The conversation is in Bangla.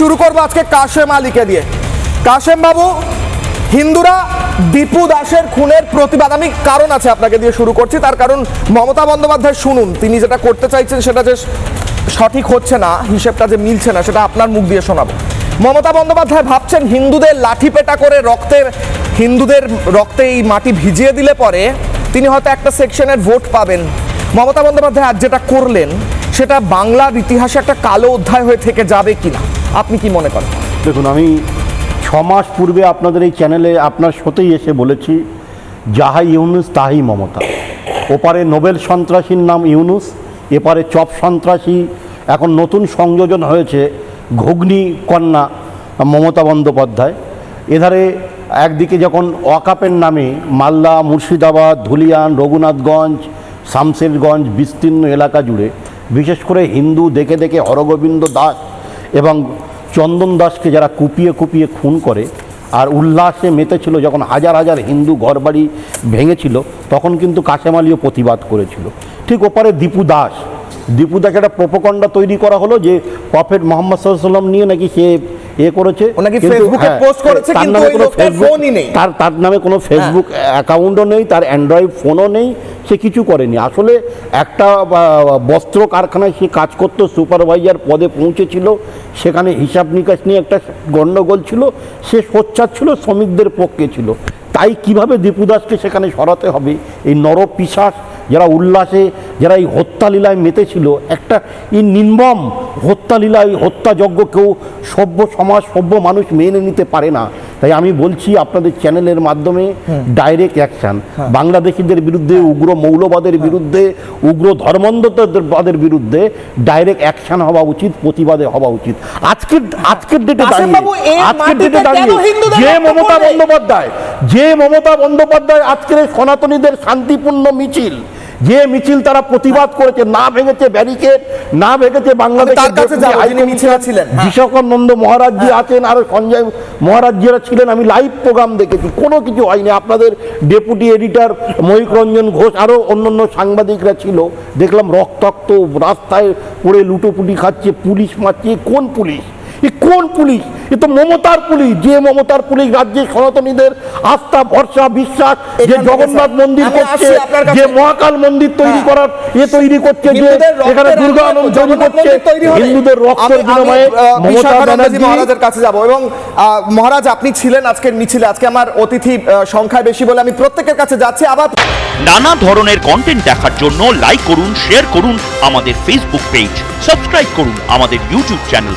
শুরু করব আজকে কাশেম আলীকে দিয়ে। কাশেম বাবু, হিন্দুরা দীপু দাসের খুনের প্রতিবাদ। আমি কারণ আছে আপনাকে দিয়ে শুরু করছি, তার কারণ মমতা বন্দ্যোপাধ্যায় শুনুন, তিনি যেটা করতে চাইছেন সেটা যে সঠিক হচ্ছে না, হিসেবটা যে মিলছে না, সেটা আপনার মুখ দিয়ে শোনাবো। মমতা বন্দ্যোপাধ্যায় ভাবছেন হিন্দুদের লাঠি পেটা করে রক্তের, হিন্দুদের রক্তে এই মাটি ভিজিয়ে দিলে পরে তিনি হয়তো একটা সেকশনের ভোট পাবেন। মমতা বন্দ্যোপাধ্যায় আজ যেটা করলেন, সেটা বাংলার ইতিহাসে একটা কালো অধ্যায় হয়ে থেকে যাবে কিনা? আপনি কি মনে করেন? দেখুন, আমি ছ মাস পূর্বে আপনাদের এই চ্যানেলে আপনার শোতেই এসে বলেছি যাহাই ইউনুস, তাহাই মমতা। ওপারে নোবেল সন্ত্রাসীর নাম ইউনুস, এপারে চপ সন্ত্রাসী, এখন নতুন সংযোজন হয়েছে ঘুগনি কন্যা মমতা বন্দ্যোপাধ্যায়। এধারে একদিকে যখন ওয়াকাপের নামে মালদা, মুর্শিদাবাদ, ধুলিয়ান, রঘুনাথগঞ্জ, শামশেরগঞ্জ, বিস্তীর্ণ এলাকা জুড়ে, বিশেষ করে হিন্দু, দেখে দেখে হরগোবিন্দ দাস এবং চন্দন দাসকে যারা কুপিয়ে কুপিয়ে খুন করে আর উল্লাসে মেতেছিল যখন হাজার হাজার হিন্দু ঘরবাড়ি ভেঙেছিল, তখন কিন্তু কাশেমালিও প্রতিবাদ করেছিল। ঠিক ওপারে দীপু দাস। দীপু দাসকে একটা প্রোপকণ্ডা তৈরি করা হলো যে প্রফেট মোহাম্মদ সাল্লাম নিয়ে নাকি সে এ করেছে ফেসবুকে হ্যাঁ, post করেছে, তার কিন্তু নামে ওই কোনো লোকটার ফেসবুক- ফোনই নেই। তার তার নামে কোনো ফেসবুক অ্যাকাউন্টও নেই তার অ্যান্ড্রয়েড ফোনও নেই সে কিছু করেনি। আসলে একটা বস্ত্র কারখানায় সে কাজ করতো সুপারভাইজার পদে পৌঁছেছিল সেখানে হিসাব নিকাশ নিয়ে একটা গণ্ডগোল ছিল সে সোচ্চার ছিল শ্রমিকদের পক্ষে ছিল। তাই কীভাবে দীপু দাসকে সেখানে সরাতে হবে? এই নরপিশাস যারা উল্লাসে যারা এই হত্যালীলায় মেতেছিল একটা এই নির্মম হত্যালীলায় হত্যাযজ্ঞ কেউ সভ্য সমাজ সভ্য মানুষ মেনে নিতে পারে না। তাই আমি বলছি আপনাদের চ্যানেলের মাধ্যমে ডাইরেক্ট অ্যাকশন বাংলাদেশিদের বিরুদ্ধে উগ্র মৌলবাদের বিরুদ্ধে উগ্র ধর্মান্ধবাদের বিরুদ্ধে ডাইরেক্ট অ্যাকশন হওয়া উচিত প্রতিবাদে হওয়া উচিত। আজকের আজকের ডেটে দাঁড়িয়ে আজকের ডেটে দাঁড়িয়ে যে মমতা বন্দ্যোপাধ্যায় যে মমতা বন্দ্যোপাধ্যায় আজকের সনাতনীদের শান্তিপূর্ণ মিছিল যে মিছিল তারা প্রতিবাদ করেছে না ভেঙেছে ব্যারিকেড না ভেঙেছে বাংলাদেশ তার কাছে যাব, যিনি মিছিলে ছিলেন। হ্যাঁ। মহারাজজি আছেন আর সঞ্জয় মহারাজজিরা ছিলেন আমি লাইভ প্রোগ্রাম দেখেছি কোনো কিছু হয়নি আপনাদের ডেপুটি এডিটর মহিক রঞ্জন ঘোষ আরও অন্যান্য সাংবাদিকরা ছিল দেখলাম রক্তাক্ত রাস্তায় পড়ে লুটোপুটি খাচ্ছে পুলিশ মারছে কোন পুলিশ এ কোন পুলিশ এ তো মমতার পুলিশ যে মমতার পুলিশ রাজ্যে সনাতনীদের আস্থা ভরসা বিশ্বাস যে জগন্নাথ মন্দির করছে। যে মহাকাল মন্দির তৈরি হ্যাঁ। করার এ তৈরি করছে যে এখানে দুর্গা আনন্দ তৈরি করছে। হিন্দুদের রক্তের বিনিময়ে মমতা ব্যানার্জি মহারাজের কাছে যাব এবং আহ, মহারাজ আপনি ছিলেন আজকের মিছিলে আজকে আমার অতিথি আহ, সংখ্যায় বেশি বলে আমি প্রত্যেকের কাছে যাচ্ছি আবার নানা ধরনের কন্টেন্ট দেখার জন্য লাইক করুন শেয়ার করুন আমাদের ফেসবুক পেজ সাবস্ক্রাইব করুন আমাদের ইউটিউব চ্যানেল